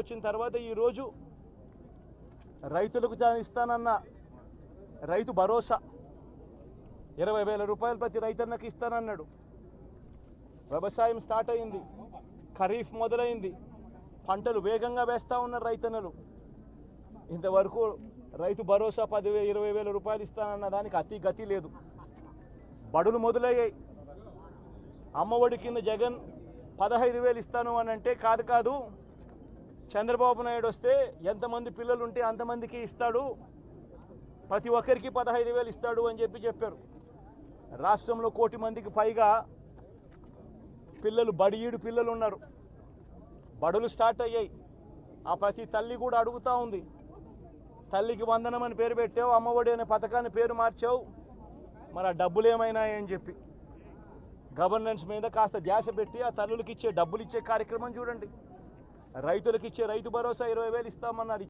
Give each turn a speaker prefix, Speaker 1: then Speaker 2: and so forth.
Speaker 1: వచ్చిన తర్వాత ఈరోజు రైతులకు ఇస్తానన్న రైతు భరోసా. ఇరవై వేల రూపాయలు ప్రతి రైతన్నకి ఇస్తానన్నాడు. వ్యవసాయం స్టార్ట్ అయింది. ఖరీఫ్ మొదలైంది. పంటలు వేగంగా వేస్తూ ఉన్నారు రైతన్నలు. ఇంతవరకు రైతు భరోసా పదివే ఇరవై వేల రూపాయలు ఇస్తానన్న దానికి అతి గతి లేదు. బడులు మొదలయ్యాయి. అమ్మఒడి కింద జగన్ పదహైదు వేలు ఇస్తాను అని అంటే కాదు కాదు చంద్రబాబు నాయుడు వస్తే ఎంతమంది పిల్లలు ఉంటే అంతమందికి ఇస్తాడు. ప్రతి ఒక్కరికి పదహైదు వేలు ఇస్తాడు అని చెప్పి చెప్పారు. రాష్ట్రంలో కోటి మందికి పైగా పిల్లలు బడియీడు పిల్లలు ఉన్నారు బడులు స్టార్ట్ అయ్యాయి. ఆ ప్రతి తల్లి కూడా అడుగుతూ ఉంది. తల్లికి వందనం అని పేరు పెట్టావు అమ్మఒడి అనే పథకాన్ని పేరు మార్చావు. మరి ఆ డబ్బులు ఏమైనాయని చెప్పి. గవర్నెన్స్ మీద కాస్త ధ్యాస పెట్టి ఆ తల్లులకి ఇచ్చే డబ్బులు ఇచ్చే కార్యక్రమం చూడండి. రైతులకు ఇచ్చే రైతు భరోసా ఇరవై వేలు ఇస్తామన్నారు.